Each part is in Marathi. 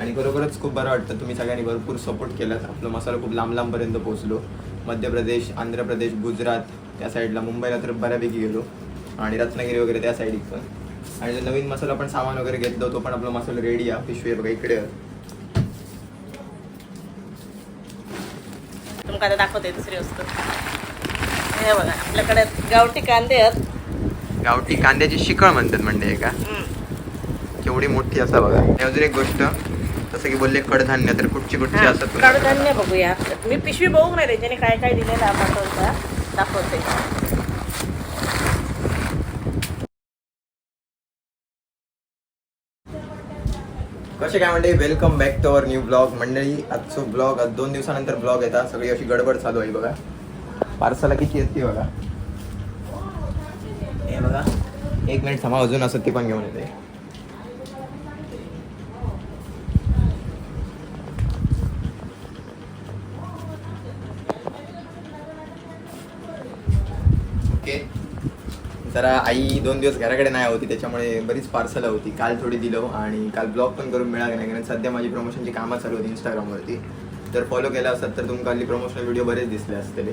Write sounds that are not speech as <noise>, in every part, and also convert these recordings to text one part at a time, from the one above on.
आणि खरोखरच खूप बरं वाटतं. तुम्ही सगळ्यांनी भरपूर सपोर्ट केलात. आपला मसाला खूप लांब लांबपर्यंत पोहोचलो. मध्य प्रदेश आंध्र प्रदेश गुजरात त्या साईडला मुंबईला तर बऱ्यापैकी गेलो. आणि रत्नागिरी वगैरे त्या साईड पण. आणि जो नवीन मसाला पण सामान वगैरे घेतलं तो पण आपला मसाला रेडी आहे. पिशवी बघा इकडे. तुमका आता दाखवते दुसरी वस्तू. हे बघा आपल्याकडे गावठी कांदे आहेत. गावठी कांद्याची शिकळ म्हणतात म्हणजे का? केवढी मोठी असा बघा. अजून एक गोष्ट. जसं की बोलले कडधान्य तर कुठची कुठची हा, असतात? कडधान्य बघूया. मी पिशवी बघू नाही त्याच्याने काय काय दिलेलं पाठवता दाखवते. कसे काय म्हणते welcome back to our new blog मंडळी आजचो ब्लॉग आज दोन दिवसानंतर ब्लॉग येतात. सगळी अशी गडबड चालू आहे बघा. पार्सला किती येते बघा? हे बघा. एक मिनिट थांबा अजून असं ती पण घेऊन येते. ओके. जरा आई दोन दिवस घराकडे नाही होती त्याच्यामुळे बरीच पार्सल होती. काल थोडी दिलो आणि काल ब्लॉग पण करून मिळाले नाही कारण सध्या माझी प्रमोशनची कामं चालू होती इंस्टाग्रामवरती जर फॉलो केला असतात तर तुमका हल्ली प्रमोशनल व्हिडिओ बरेच दिसले असतले.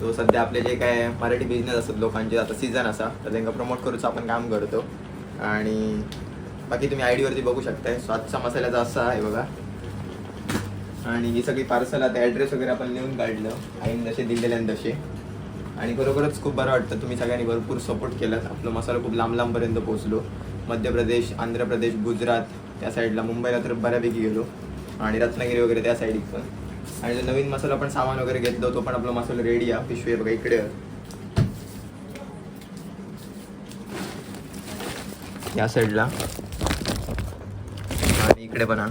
सो सध्या आपले जे काय मराठी बिझनेस असतात लोकांचे आता सीझन असा तर त्यांना प्रमोट करूचं आपण काम करतो. आणि बाकी तुम्ही आय डीवरती बघू शकताय. सो आजचा मसाल्याचा असा आहे बघा. आणि ही सगळी पार्सल आता ॲड्रेस वगैरे आपण लिहून काढलं. आईन जसे दिलेले तसे. आणि खरोखरच खूप बरं वाटतं. तुम्ही सगळ्यांनी भरपूर सपोर्ट केलात. आपलं मसाला खूप लांब लांबपर्यंत पोहोचलो. मध्य प्रदेश आंध्र प्रदेश गुजरात त्या साईडला. मुंबईला तर बऱ्यापैकी गेलो. आणि रत्नागिरी वगैरे त्या साईड पण. आणि जो नवीन मसाला आपण सामान वगैरे घेतलं तो पण आपला मसाला रेडी आहे. पिशवी बघा इकडे. या साईडला. आणि इकडे पण हा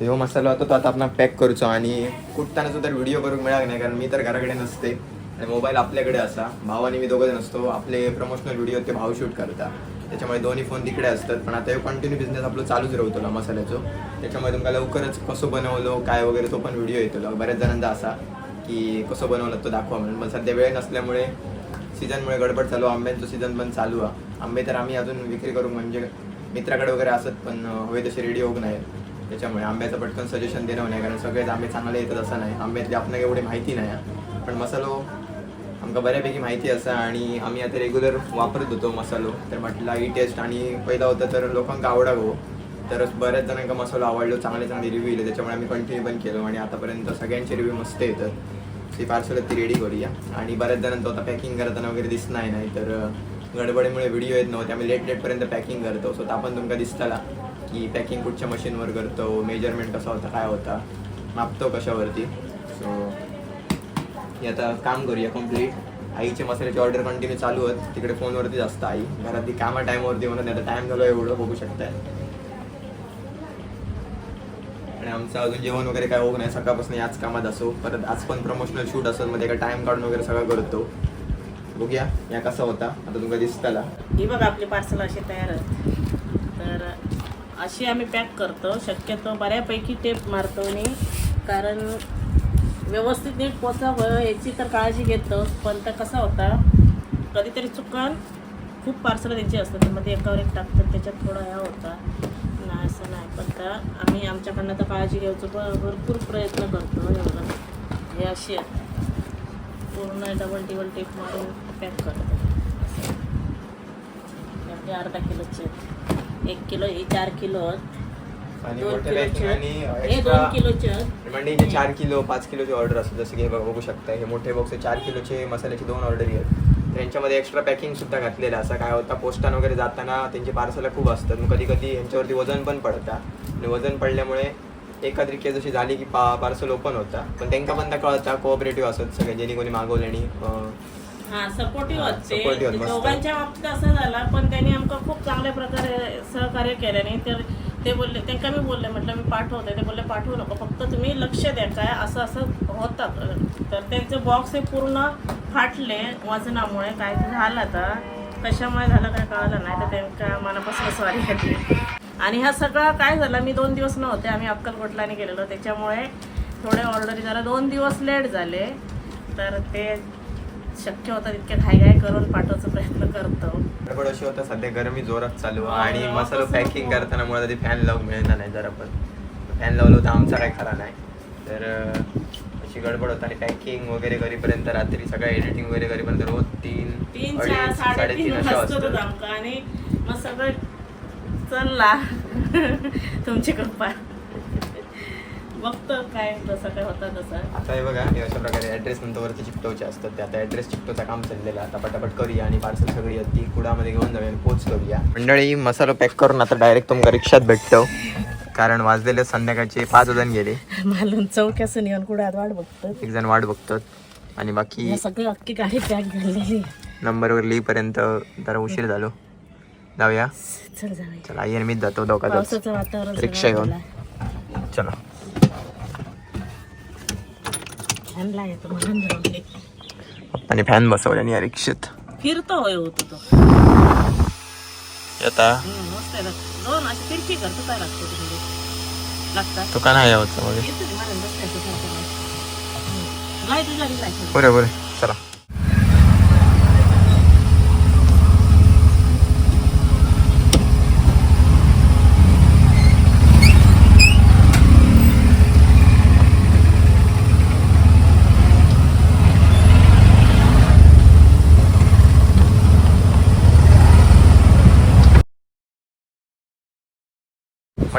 ह्यो मसाला होता तो आता आपण पॅक करूचो आणि कुठताना सुद्धा व्हिडिओ करूक मिळाला नाही कारण मी तर घराकडे नसते. आणि मोबाईल आपल्याकडे असा. भाव आणि मी दोघं नसतो आपले प्रमोशनल व्हिडिओ ते भाव शूट करता त्याच्यामुळे दोन्ही फोन तिकडे असतात. पण आता कंटिन्यू बिझनेस आपलं चालूच राहतो ना मसाल्याचो. त्याच्यामुळे तुमका लवकरच कसं बनवलो काय वगैरे तो पण व्हिडिओ येतो. बऱ्याच जणांचा असा की कसं बनवलं तो दाखवा म्हणून. पण सध्या वेळ नसल्यामुळे सीझनमुळे गडबड चालू. आंब्यांचं सीझन पण चालू आहे. आंबे तर आम्ही अजून विक्री करू म्हणजे मित्राकडे वगैरे असत पण हवे तसे रेडी होऊ नाही त्याच्यामुळे आंब्याचं पटकन सजेशन देणं नाही कारण सगळेच आंबे चांगले येतात असं नाही. आंब्यातली आपल्याला एवढी माहिती नाही. आहे. पण मसालो आमका बऱ्यापैकी माहिती असा आणि आम्ही आता रेग्युलर वापरत होतो मसालो. तर म्हटलं ही टेस्ट आणि पहिला होता तर लोकांना आवडावं. तर बऱ्याच जणांना मसालो आवडलो चांगले चांगले रिव्ह्यू येले. त्याच्यामुळे आम्ही कंटिन्यू पण केलो आणि आतापर्यंत सगळ्यांचे रिव्ह्यू मस्त येतात. ती पार्सल ती रेडी करूया. आणि बऱ्याच जणांचं आता पॅकिंग करताना वगैरे दिसणार नाही तर गडबडीमुळे व्हिडिओ येत नव्हते. आम्ही लेट लेटपर्यंत पॅकिंग करतो. सो आपण तुमका दिसताला. की पॅकिंग कुठच्या मशीनवर करतो मेजरमेंट कसा होता काय होता मापतो कशावरती. सो हे आता काम करूया कंप्लीट आईचे मसाल्याची ऑर्डर कंटिन्यू चालू आहेत तिकडे फोनवरतीच असतं आई. घरातली कामा टाईमवरती म्हणून आता टाईम झालो एवढं बघू शकताय. आणि आमचं अजून जेवण वगैरे काय होऊ नाही. सकाळपासून याच कामात असो. परत आज पण प्रमोशनल शूट असेल मध्ये एका टाईम काढून वगैरे सगळं करतो. बघूया या कसा होता. आता तुमका दिसताला ही बघा आपली पार्सल अशी तयार आहेत. तर अशी आम्ही पॅक करतो. शक्यतो बऱ्यापैकी टेप मारतो आणि कारण व्यवस्थित नीट पोचावं याची तर काळजी घेतो. पण तर कसा होता कधीतरी चुकान खूप पार्सल त्यांची असतात. त्यामध्ये एकावर एक टाकतात. त्याच्यात थोडा ह्या होता. नाही असं नाही. पण तर आम्ही आमच्याकडनं तर काळजी घ्यायचो. भरपूर प्रयत्न करतो एवढं. हे अशी आहे. पूर्ण डबल टिबल टेप मारून पॅक करतो. अर्धा किलोचे एक किलो हे चार किलो. आणि दोन किलोचे आणि. हे आहेत. म्हणजे जे चार किलो पाच किलोची ऑर्डर असतात जसं की हे बघा बघू शकता हे मोठे बॉक्स चार किलोचे मसाल्याचे दोन ऑर्डर आहेत तर यांच्यामध्ये एक्स्ट्रा पॅकिंग सुद्धा घातलेलं. असं काय होतं पोस्टान वगैरे जाताना त्यांची पार्सल खूप असतात मग कधी कधी यांच्यावरती वजन पण पडतं आणि वजन पडल्यामुळे एखादी केस अशी झाली की पा पार्सल ओपन होता पण त्यांना पण त्या कळता कोऑपरेटिव्ह असत सगळे ज्यांनी कोणी मागवले आणि अं, हा सपोर्टिव्ह होते supportive आहेत, मस्त. दोघांच्या बाबतीत असं झालं पण त्यांनी आमका खूप चांगल्या प्रकारे सहकार्य केलं नाही तर ते बोलले त्यांना मी बोलले म्हटलं मी पाठवते. ते बोलले पाठवू नको फक्त तुम्ही लक्ष द्या काय असं असं होतात तर त्यांचे बॉक्स हे पूर्ण फाटले वजनामुळे. काय झालं आता? कशामुळे झालं काय कळलं नाही तर त्यांना मनापासून सॉरी घेतली. आणि हा सगळा काय झालं मी दोन दिवस नव्हते आम्ही अक्कलकोटलाने गेलेलो. त्याच्यामुळे थोडे ऑर्डरी जरा दोन दिवस लेट झाले. तर ते शक्य होता तितके घाई घाई करून पाठवायचा प्रयत्न करतो. गडबड अशी होता सध्या गरमी जोरात चालू आणि मसाला पॅकिंग. करताना मला ते फॅन लावून मिळणार नाही जरा पण. फॅन लावलं तर आमचा काय खरा नाही. तर अशी गडबड होता आणि पॅकिंग वगैरे करीपर्यंत रात्री सगळं एडिटिंग वगैरे करीपर्यंत रोज तीन तीन अडीच साडेतीन अशा वाजता आणि मग सगळं चलला <laughs> तुमची कृपा. काय जसं काय होता तसं. आता हे बघा हे अशा प्रकारे ॲड्रेस नंतर वरती चिकटवचे असतात. ते आता ॲड्रेस चिकटवचं काम चाललेलं आता पटापट करूया आणि पार्सल सगळी ती कुडामध्ये घेऊन जाऊया आणि पोच करूया. मंडळी मसाला पॅक करून आता डायरेक्ट तुमका रिक्षात भेटतो. कारण वाजलेले संध्याकाळचे पाच वाजून गेले. मालून चौक्यासून येऊन कुठे वाट बघतो एक जण वाट बघतात. आणि बाकी सगळी अख्खी गाडी पॅक झालेली नंबरवर लिहिपर्यंत जरा उशीर झालो. जाऊया. चल जाऊया. चला आई आणि मीच जातो. पावसाचं वातावरण रिक्षा घेऊन. चला. येतो म्हणून पप्पाने फॅन बसवला आणि या रिक्षेत. फिरतो होय होतो तो हम्म, मस्त आहे दोन अशी फिरकी करतो काय लागतो तुम्ही लागतात. तो का नाही यावं मध्ये येतो रे, मला बसता येतं सारखं नाही. हम्म. गाय तुझ्या घरी जायचं. बरे बरे. चला.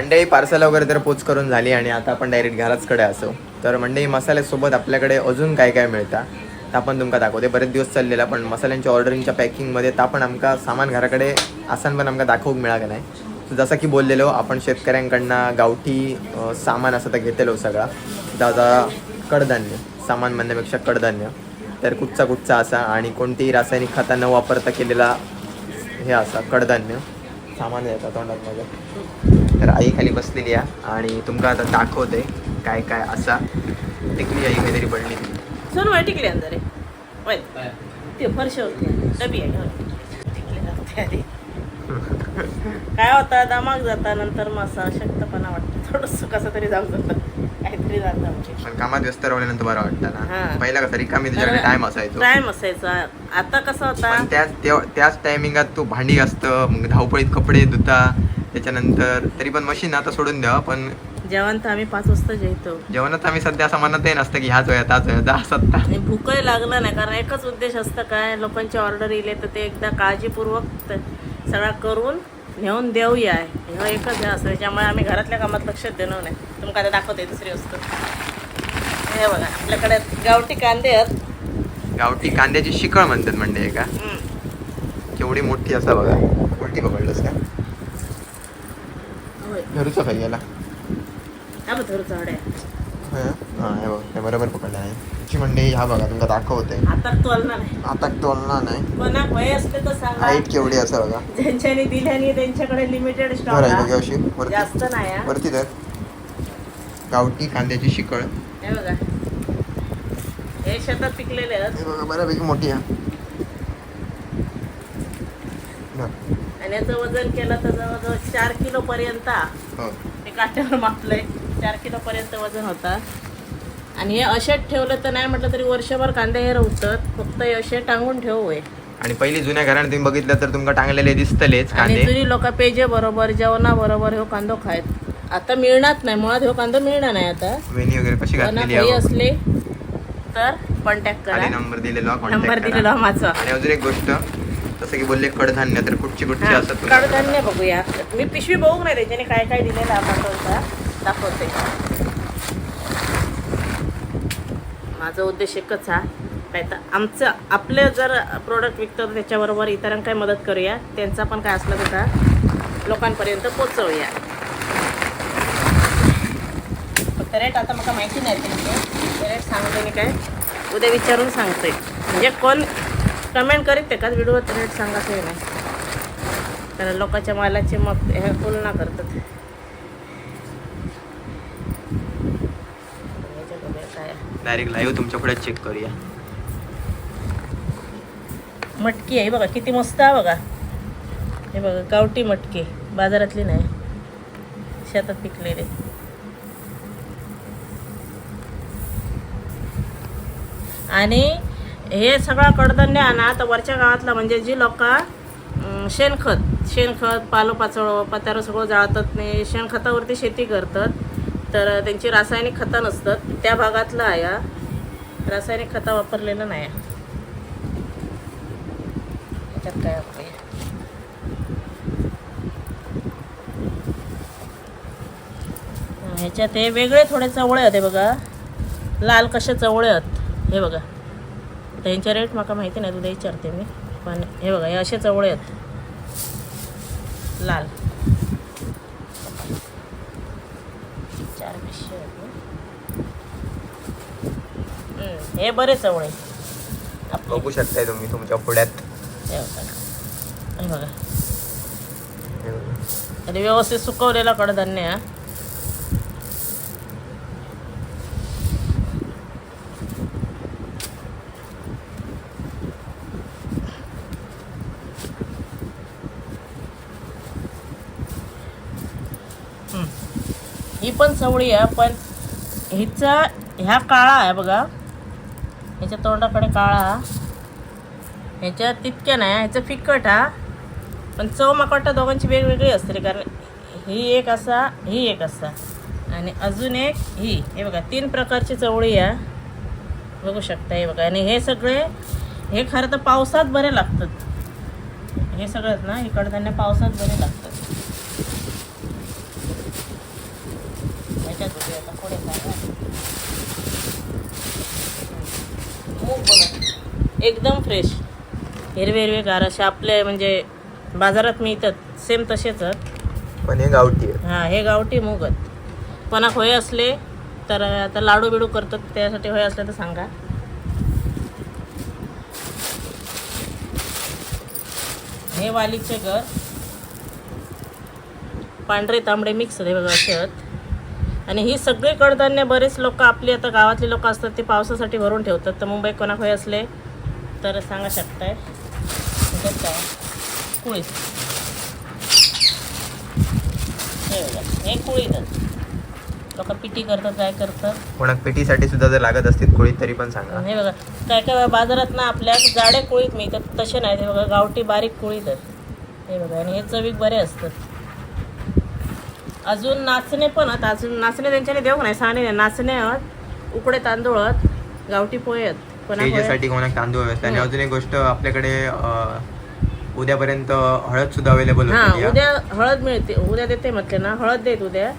मंडई पार्सल वगैरे तर पोच करून झाली आणि आता आपण डायरेक्ट घराचकडे असो. तर मंडई मसाल्यासोबत आपल्याकडे अजून काय काय मिळता? तर आपण तुमका दाखवते. बरेच दिवस चाललेला पण मसाल्यांच्या ऑर्डरिंगच्या पॅकिंगमध्ये तर आपण आमका सामान घराकडे आसान पण आमका दाखवूक मिळालं नाही. जसं की बोललेलो आपण शेतकऱ्यांकडनं गावठी सामान असं तर घेतलेलो सगळा. दादा कडधान्य सामान म्हणण्यापेक्षा कडधान्य. तर कुठचा कुठचा असा आणि कोणतीही रासायनिक खता न वापरता केलेला हे असा कडधान्य. सामान येतात तोंडात माझ्या. तर आई खाली बसलेली आहे आणि तुमका आता दाखवते काय काय असा. टिकली आई काहीतरी पडली. सोन वाय टिकले अंदर. वय ते आहे. डबी आहे होय. टिकले आधी काय होता? दमाग जाता नंतर मग असं शक्तपणा वाटतं. थोडस कसं तरी जाऊ जातं. काहीतरी जातं म्हणजे. पण कामात व्यस्त राहिल्यानंतर बरं वाटतं हा. ना पहिला कसं रिकामी तुझ्याकडे टाइम असायचो. टाइम असायचा. आता कसं होता? पण त्याच तेव्हा- त्याच टायमिंगात तू भांडी असतं मग धावपळीत कपडे धुता. त्याच्यानंतर तरी पण मशीन आता सोडून द्यावा पण जेवण तर आम्ही पाच वाजता जेवतो. जेवणात आम्ही सध्या असं म्हणतही नसतं की ह्याच वयात ह्याच वयात जा सत्ता. आणि भूकही लागलं नाही कारण एकच उद्देश असतं काय लोकांची ऑर्डर येईल तर ते एकदा काळजीपूर्वक सगळा करून नेऊन देऊया ह्यो एकच हे असतं त्याच्यामुळे आम्ही घरातल्या कामात लक्ष देणार नाही. तुमका आता दाखवते दुसरी वस्तू. हे बघा आपल्याकडे गावठी कांदे आहेत. गावठी कांद्याची शिकळ म्हणतात म्हणजे का. केवढी मोठी असा बघा उलटी पकडलंस का? होय घरूचा खाई गेला हा बघ हा हे बघ हे बरोबर पकडलं आहे. त्याची मंडई हा बघा तुमका दाखवते. आता तोलणार नाही आता तोलना नाही. कोणाक वय असले तर सांगा. हाईट केवढी असं बघा. ज्यांच्यानी दिल्यानी त्यांच्याकडे लिमिटेड बरं आहे. बघा अशी. वरती. जास्त नाही हा. वरती तर गावठी कांद्याची शिकळ. हे बघा. हे शेतात पिकलेले आहेत. बघा बऱ्यापैकी मोठी आहे. आणि याचं वजन केलं तर जवळजवळ चार किलो पर्यंत हो. ते काट्यावर मापलंय. चार किलो पर्यंत वजन होता. आणि हे असेच ठेवलं तर नाही म्हटलं तरी वर्षभर कांदे हे रवतात फक्त हे असे टांगून ठेव होय. आणि पहिली जुन्या घराने तुम्ही बघितलं तर तुमका टांगलेले दिसतलेच आणि कांदे. जुनी लोक पेजे बरोबर जेवणा बरोबर ह्यो कांदो खायत. आता मिळणार नाही. मुळात ह्यो कांदो मिळणार नाही आता. वेणी वगैरे कशी घातलेली. असले तर कॉन्टॅक्ट करा. नंबर दिलेला नंबर दिलेला माझा. आणि अजून एक गोष्ट. जसं की बोलले कडधान्य तर कुठची कुठची असतात? कडधान्य बघूया. मी पिशवी बघू नाही त्याच्याने काय काय दिलेलं पाठवता दाखवते. माझा उद्देश एकच हा काय तर आमचं आपले जर प्रोडक्ट विकतो तर त्याच्याबरोबर इतरांना काय मदत करूया त्यांचा पण काय असलं तर का लोकांपर्यंत पोचवूया फक्त रेट आता मला माहिती नाही त्यांचे. रेट सांगते मी काय उद्या विचारून सांगते. म्हणजे कोण कमेंट करीत ते का व्हिडिओवर रेट सांगायचं नाही कारण लोकांच्या मालाची मग हे तुलना करतात. डायरेक्ट लाईव्ह तुमच्यापुढे चेक करूया. मटकी आहे बघा किती मस्त आहे बघा. हे बघा गावठी मटकी बाजारातली नाही. शेतात पिकलेले. आणि हे सगळं कडधान्य आणा तर वरच्या गावातला म्हणजे जी लोक शेणखत शेणखत पालोपाचोळं पत्यारं सगळं जाळतात नाही शेणखतावरती शेती करतात. तर त्यांची रासायनिक खतं नसतात. त्या भागातलं आहे. रासायनिक खतं वापरलेलं नाही. याच्यात काय वापरूया? ह्याच्यात हे वेगळे थोडे चवळे हे बघा. लाल कसे चवळे आहेत. हे बघा. त्यांचे रेट माका माहिती नाही तुला विचारते मी. पण हे बघा हे असे चवळे आहेत. लाल. चार पिशे हे बरे चवळे. बघू शकताय तुम्ही तुमच्या पुढ्यात. हे हे हे बघा. आणि व्यवस्थित सुकवलेला कडधान्य हा. हम्म. ही पण चवळी आहे पण हिचा ह्या काळा आहे बघा. ह्याच्या तोंडाकडे काळा. ह्याच्या तितक्या नाही ह्याचं फिकट हा. पण चव माका दोघांची वेगवेगळी असते रे कारण ही एक असा ही एक असा. आणि अजून एक ही. हे बघा तीन प्रकारची चवळी आहे. बघू शकता हे बघा. आणि हे सगळे हे खरं तर पावसात बरे लागतात. हे सगळंच ना हे कडधान्य पावसात बरे लागतात. आता पुढे. मूग बघा एकदम फ्रेश हिरवे हिरवे गार असे आपले म्हणजे बाजारात मिळतात. सेम तसेच पण हे गावठी हां हे गावठी मूग आहेत. कोणाक होय असले तर आता लाडू बिडू करतात त्यासाठी होय असले तर सांगा. हे वालीचे घर. पांढरे तांबडे मिक्स आहे बघा असे आहेत. आणि ही सगळी कडधान्य बरेच लोक आपली आता गावातली लोक असतात ते पावसासाठी भरून ठेवतात. तर मुंबईत कोणाक होय असले तर सांगा शकताय. कुळीत हे बघा हे कुळीत लोक पिटी करतात काय करतात? कोणाक पेटीसाठी सुद्धा जर लागत असतील कोळी तरी पण सांगा. हे बघा काय काय बाजारात ना आपल्या जाडे कोळीत मिळतात तसे नाही हे बघा गावठी बारीक कोळीत आहेत हे बघा आणि हे चवीक बरे असतात. अजून नाचणे पण आहेत. अजून नाचणे त्यांच्याने देऊ नाही? साने नाचणे आहेत. उकडे तांदूळ आहेत. गावठी पोहे आहेत. पण त्याच्यासाठी कोणाक तांदूळ असतात आणि हं. अजून एक गोष्ट आपल्याकडे उद्यापर्यंत हळद सुद्धा अवेलेबल हां उद्या हळद मिळते. उद्या देते म्हटले ना. हळद देत उद्या.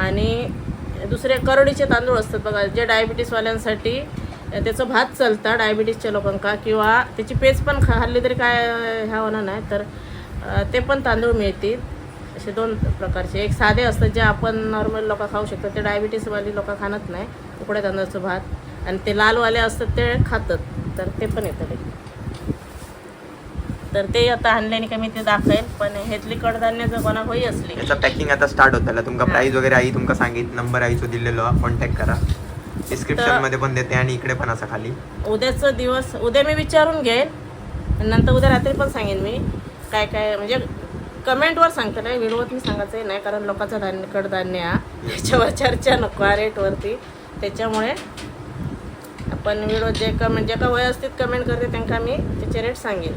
आणि दुसरे करडीचे तांदूळ असतात बघा. जे डायबिटीसवाल्यांसाठी त्याचं भात चालतं डायबिटीसच्या लोकांका. किंवा त्याची पेज पण खाल्ली तरी काय ह्या होणार नाही. तर ते पण तांदूळ मिळतील. असे दोन प्रकारचे. एक साधे असतात जे आपण नॉर्मल लोक खाऊ शकतात ते डायबिटीसवाली लोक खाणत नाही. उकड्या तांदळाचं भात. आणि ते लालवाले असतात ते खातात. तर ते पण येतं तर ते आता आणल्याने का मी ते दाखवेल. पण हेतली कडधान्य जर कोणा होई असली याचा पॅकिंग आता स्टार्ट होताला तुमका हां. प्राइस वगैरे आई तुमका सांगित नंबर आईचो दिलेलो. कॉन्टॅक्ट करा. डिस्क्रिप्शनमध्ये पण देते आणि इकडे पण असा खाली. उद्याचा दिवस उद्या मी विचारून घेईन. आणि नंतर उद्या रात्री पण सांगेन मी. काय काय म्हणजे कमेंटवर सांगते. नाही व्हिडिओत मी सांगायचं नाही कारण लोकांचा धान्य कडधान्य हा त्याच्यावर चर्चा नको हा रेटवरती. त्याच्यामुळे आपण व्हिडिओ जे कमेंट म्हणजे जे का वय असतील कमेंट करते त्यांना मी त्याचे रेट सांगेन.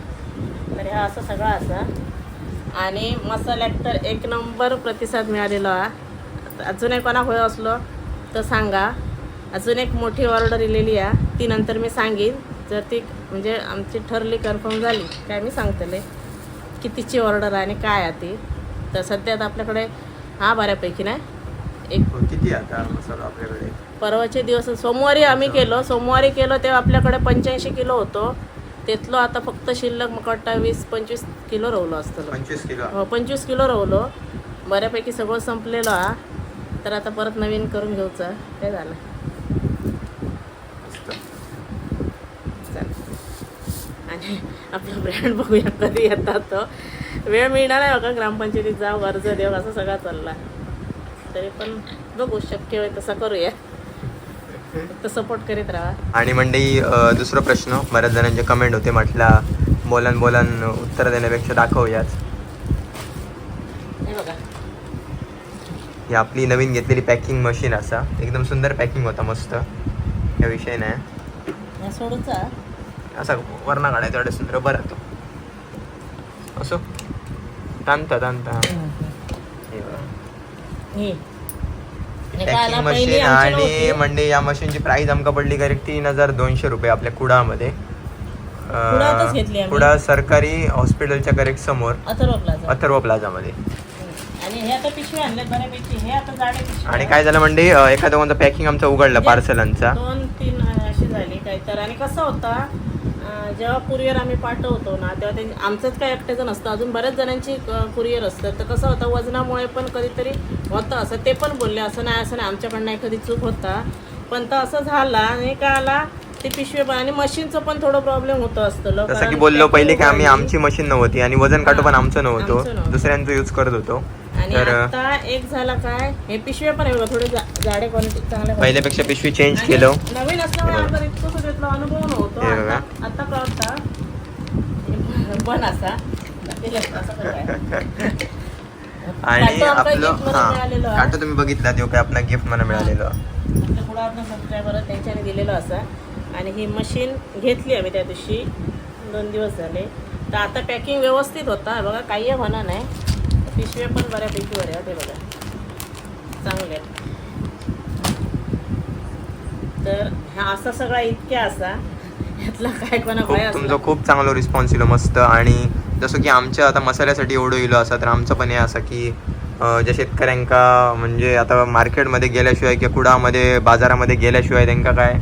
तर हा असं सगळा असा. आणि मसाला तर एक नंबर प्रतिसाद मिळालेला. हा अजूनही कोणा होय असलो तर सांगा. अजून एक मोठी ऑर्डर दिलेली आहे. ती नंतर मी सांगेन. जर ती म्हणजे आमची ठरली कन्फर्म झाली काय मी सांगतले कितीची ऑर्डर आहे आणि काय आहे ती. तर सध्या आता आपल्याकडे हा बऱ्यापैकी नाही. एक किती आता मसाला आपल्याकडे? परवाचे दिवस सोमवारी आम्ही केलो. सोमवारी केलो तेव्हा आपल्याकडे पंच्याऐंशी किलो होतो. त्यातलं आता फक्त शिल्लक मग वाटतं वीस पंचवीस किलो रवलो असतं. पंचवीस किलो. हो पंचवीस किलो रवलो. बऱ्यापैकी सगळं संपलेलं. हा. तर आता परत नवीन करून घ्यायचं. काय झालं मस्त. चालेल आणि आपला ब्रँड बघूया कधी येतात तो. वेळ मिळणार आहे बघा ग्रामपंचायतीत जाऊ अर्ज देऊ असं सगळा चालला तरी पण बघू शक्य होईल तसं करूया. फक्त सपोर्ट करीत राहा. आणि मंडळी दुसरा प्रश्न. बऱ्याच जणांचे कमेंट होते म्हटला बोलन बोलन उत्तर देण्यापेक्षा दाखवूयाच. हे बघा. ही आपली नवीन घेतलेली पॅकिंग मशीन असा. एकदम सुंदर पॅकिंग होता मस्त. या विषय नाही. सोडूचा असा वरणा काढायचा एवढं सुंदर बरं तो असो? काय आला, पॅकिंग मशीन आणि. म्हणजे या मशीनची प्राइस आमका पडली करेक्ट तीन हजार दोनशे रुपये आपल्या कुडामध्ये. कुडा सरकारी हॉस्पिटलच्या करेक्ट समोर अथर्व प्लाझा अथर्व प्लाझामध्ये आणि काय झालं म्हणजे एका दोघांचा पॅकिंग आमचा उघडला पार्सलांचा दोन तीन अशी झाली काय तर आणि कसं होता? जेव्हा कुरिअर आम्ही पाठवतो ना तेव्हा ते आमचंच काय एकट्याचं नसतं. अजून बऱ्याच जणांची कुरिअर असतं तर कसं होतं वजनामुळे पण कधीतरी होतं असं. ते पण बोलले असं नाही असं नाही. आमच्याकडनं एखादी चूक होता. पण तर असं झाला आणि काय आला ते पिशवी पण- आणि मशीनचं पण थोडं प्रॉब्लेम होतं असतं जसं की बोललो पहिले की आम्ही उघडली. आमची मशीन नव्हती आणि वजन काटू पण आमचं नव्हतं. दुसऱ्यांचं यूज करत होतो. आणि तर आता एक झाला काय? हे पिशव्या पण आहे बघा थोडे जा- जाडे क्वालिटी चांगल्या पहिल्यापेक्षा पिशवी चेंज आणि केलं. नवीन असल्यामुळे आपण इतकं सगळं इथला अनुभव नव्हतो. हे बघा. आता आता होता पण असा. ते असं काय. आणि काटो आपलं gift मध्ये मिळालेलं हा. आहे. काटो तुम्ही बघितला तो काय आपला गिफ्ट मला मिळालेलं. आपल्या आपण सबस्क्रायबर त्यांच्याने दिलेलं असा. आणि ही मशीन घेतली आम्ही त्या दिवशी. दोन दिवस झाले. तर आता पॅकिंग व्यवस्थित होता. बघा काही म्हणा नाही. पिशव्या पण बऱ्यापैकी बऱ्या ते बघा. चांगले आहेत. तर हा असा सगळा इतक्या असा ह्यातला काय कोणा काय तुमचा खूप चांगला रिस्पॉन्स येलो मस्त. आणि जसं की आमच्या आता मसाल्यासाठी एवढं येलो असा तर आमचं पण हे असं की ज्या शेतकऱ्यांका म्हणजे आता मार्केटमध्ये गेल्याशिवाय किंवा कुडामध्ये बाजारामध्ये गेल्याशिवाय त्यांका काय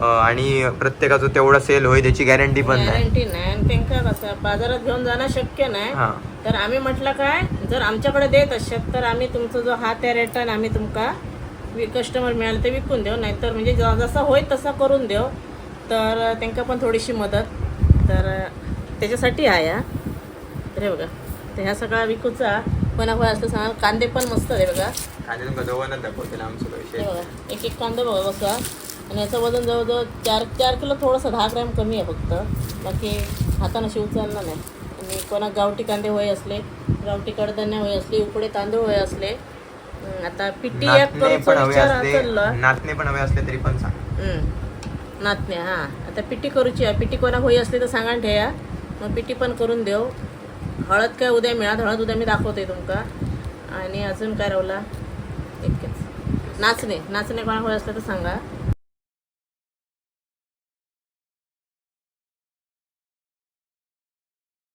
आणि प्रत्येकाचं तेवढा सेल होईल त्याची गॅरंटी पण नाही. गॅरंटी नाही. आणि त्यांना कसं बाजारात घेऊन जाणं शक्य नाही. हां. तर आम्ही म्हटलं काय जर आमच्याकडे देत असत तर आम्ही तुमचा जो हा त्या रेटाने आम्ही तुमका कस्टमर मिळालं ते विकून देऊ. नाहीतर म्हणजे ज- जसा होईल तसा करून देऊ. तर त्यांना पण थोडीशी मदत. तर त्याच्यासाठी आहे हा. तर हे बघा. तर ह्या सगळा विकूचा पण आपण असं सांगा कांदे पण मस्त आहे बघा. हे विषय. बघा. एक एक कांदा बघा कसा आणि याचं वजन जवळजवळ चार चार किलो थोडंसं दहा ग्रॅम कमी आहे फक्त. बाकी हातानं शिव चालणार नाही. आणि कोणा गावठी कांदे होय असले गावठी कडधान्य होय असले उकडे तांदूळ होय असले आता पिटी एक करूचा पण हवे विचार असले चालला. नाचणे पण हवे असले तरी पण सांग. हं. नाचणे हां. आता पिटी करूची आहे. पिटी कोणा होई असली तर सांगा ठेया. मग पिटी पण करून देऊ हळद काय उद्या मिळात हळद उद्या मी दाखवते तुमका. आणि अजून काय रावला? इतकेच नाचणे नाचणे कोणा होय असलं तर सांगा.